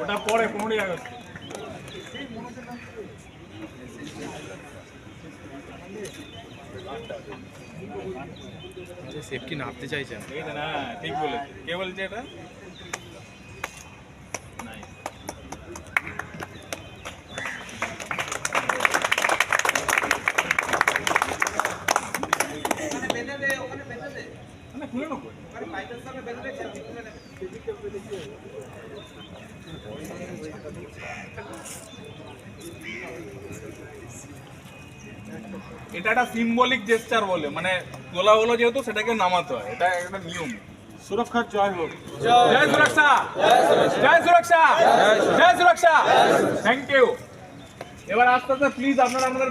ওটা পরে পনেরোই আগস্ট। সেফটি নাপতে চাইছে। না ঠিক না ঠিক বলেছে। কে বলছে এটা? এটা একটা সিম্বলিক জেস্টার বলে মানে তোলা হলো যেহেতু সেটাকে নামাতে হয়, এটা একটা নিয়ম। সুরক্ষার জয় হোক। জয় সুরক্ষা! জয় সুরক্ষা! জয় সুরক্ষা! থ্যাংক ইউ এবার আস্তে আস্তে প্লিজ আপনারা আপনাদের